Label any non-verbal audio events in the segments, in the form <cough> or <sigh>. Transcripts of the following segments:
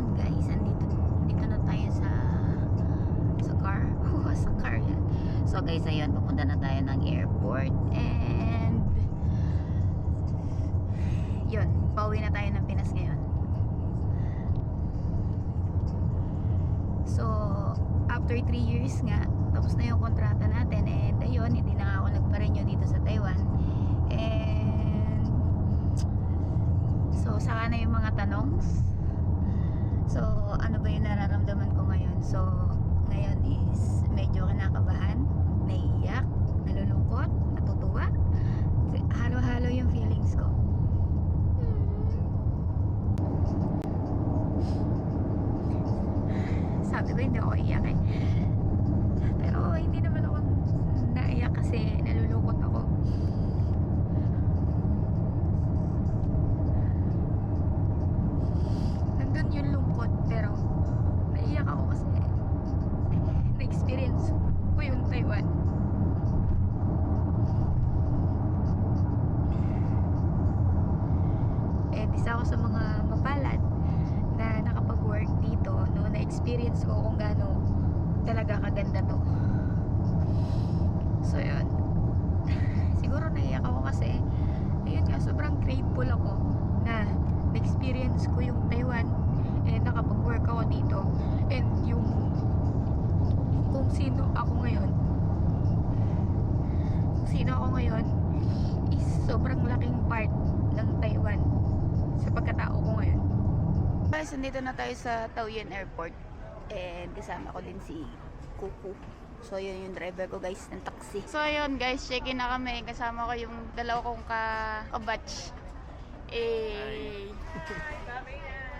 on guys, andito dito na tayo sa sa car. <laughs> Oh, sa car yan. So guys, ayun, papunta na tayo ng airport and yun, pauwi na tayo ng Pinas ngayon. So, after 3 years nga, tapos na yung kontrata natin and ayun, hindi na ako nagpa-renew dito sa Taiwan. And so, saka na yung mga tanong. So, ano ba yung nararamdaman ko ngayon? So, ngayon is medyo kinakabahan, naiiyak, nalulungkot, natutuwa. Halo-halo yung feelings ko. Sabi ko hindi ako iiyak eh. Pero hindi naman ako naiyak kasi nalulungkot ako. Nandun yung lungkot pero naiyak ako kasi na-experience ko yung Taiwan. And isa ako sa mga mapalad na nakapag-work dito, no, na-experience ko kung gaano talaga kaganda to. So, yun. <laughs> Siguro naiyak ako kasi, ayun nga, sobrang grateful ako na na-experience ko yung Taiwan and nakapag-work ako dito. And yung kung sino ako ngayon, sino ako ngayon, is sobrang laking part ng Taiwan sa pagkatao ko ngayon. Guys, nandito na tayo sa Taoyuan Airport. And kasama ko din si Kuku. So, yun yung driver ko guys ng taxi. So, yun guys, check-in na kami. Kasama ko yung dalawa kong ka kabatch. Eh...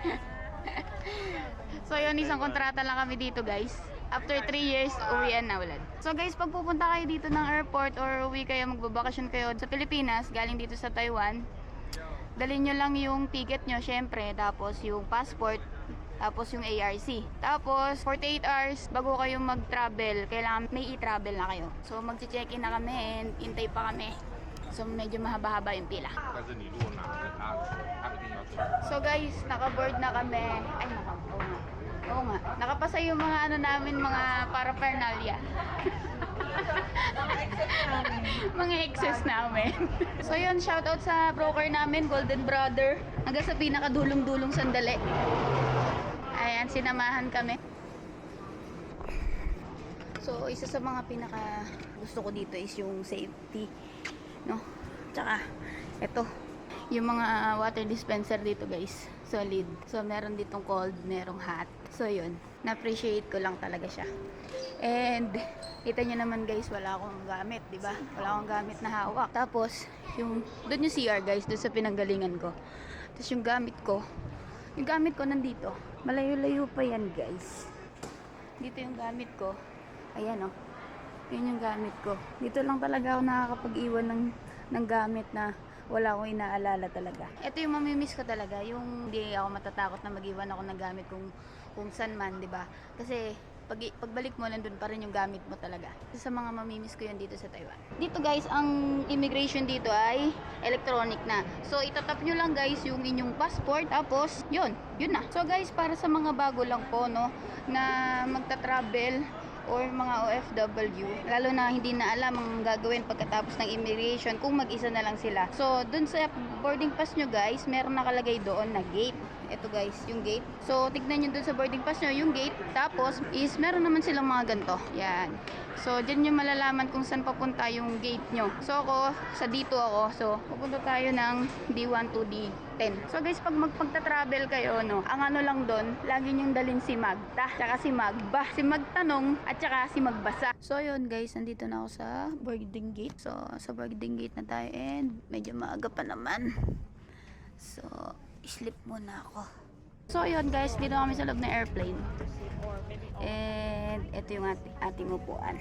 <laughs> so, yun, isang kontrata lang kami dito guys. After 3 years, uwian na ulit. So guys, pag pupunta kayo dito ng airport or uwi kayo, magbabakasyon kayo sa Pilipinas, galing dito sa Taiwan, dalhin nyo lang yung ticket nyo, syempre, tapos yung passport, tapos yung ARC. Tapos, 48 hours bago kayo mag-travel, kailangan may i-travel na kayo. So, mag-check-in na kami and intay pa kami. So, medyo mahaba-haba yung pila. So, guys, naka-board na kami. Ay, naka Oo nga. Nakapasa yung mga ano namin, mga paraphernalia. <laughs> mga excess namin. <laughs> so yun, shoutout sa broker namin, Golden Brother. Hanggang sa pinakadulong-dulong sandali. Ayan, sinamahan kami. So, isa sa mga pinaka gusto ko dito is yung safety. No? Tsaka, ito. Yung mga water dispenser dito guys. Solid. So, meron ditong cold, merong hot. So, yun. Na-appreciate ko lang talaga siya. And, kita nyo naman guys, wala akong gamit, di ba? Wala akong gamit na hawak. Tapos, yung, doon yung CR guys, doon sa pinanggalingan ko. Tapos yung gamit ko, yung gamit ko nandito. Malayo-layo pa yan guys. Dito yung gamit ko. Ayan oh. Yun yung gamit ko. Dito lang talaga ako nakakapag-iwan ng, ng gamit na wala akong inaalala talaga. Ito yung mamimiss ko talaga. Yung hindi ako matatakot na mag-iwan ako ng gamit kung, kung saan man, di ba? Kasi pag, pagbalik mo, nandun pa rin yung gamit mo talaga. Isa sa mga mamimiss ko yun dito sa Taiwan. Dito guys, ang immigration dito ay electronic na. So, itatap nyo lang guys yung inyong passport. Tapos, yun, yun na. So guys, para sa mga bago lang po, no, na magta-travel or mga OFW, lalo na hindi na alam ang gagawin pagkatapos ng immigration kung mag-isa na lang sila. So, dun sa boarding pass nyo guys, meron nakalagay doon na gate. Ito guys, yung gate. So, tignan nyo dun sa boarding pass nyo, yung gate. Tapos, is meron naman silang mga ganito. Yan. So, dyan nyo malalaman kung saan papunta yung gate nyo. So, ako, sa dito ako. So, pupunta tayo ng D1 to D10. So, guys, pag magpagta-travel kayo, no, ang ano lang doon, lagi nyong dalhin si Magta, tsaka si Magba, si Magtanong, at tsaka si Magbasa. So, yun guys, nandito na ako sa boarding gate. So, sa boarding gate na tayo and medyo maaga pa naman. So, sleep muna ako. So, yun guys, dito kami sa loob ng airplane. And ito yung ating, ating upuan.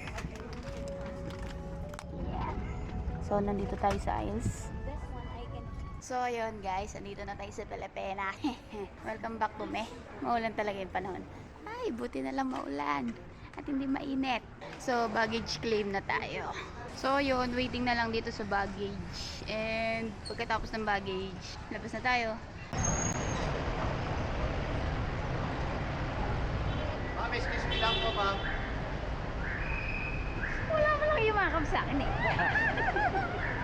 So, nandito tayo sa aisles. So, yun guys, nandito na tayo sa Pilipina. <laughs> Welcome back to me. Maulan talaga yung panahon. Ay, buti na lang maulan. At hindi mainit. So, baggage claim na tayo. So, yun, waiting na lang dito sa baggage. And, pagkatapos ng baggage, labas na tayo. lang po, ma'am. Wala mo lang yumakap sa akin eh. <laughs>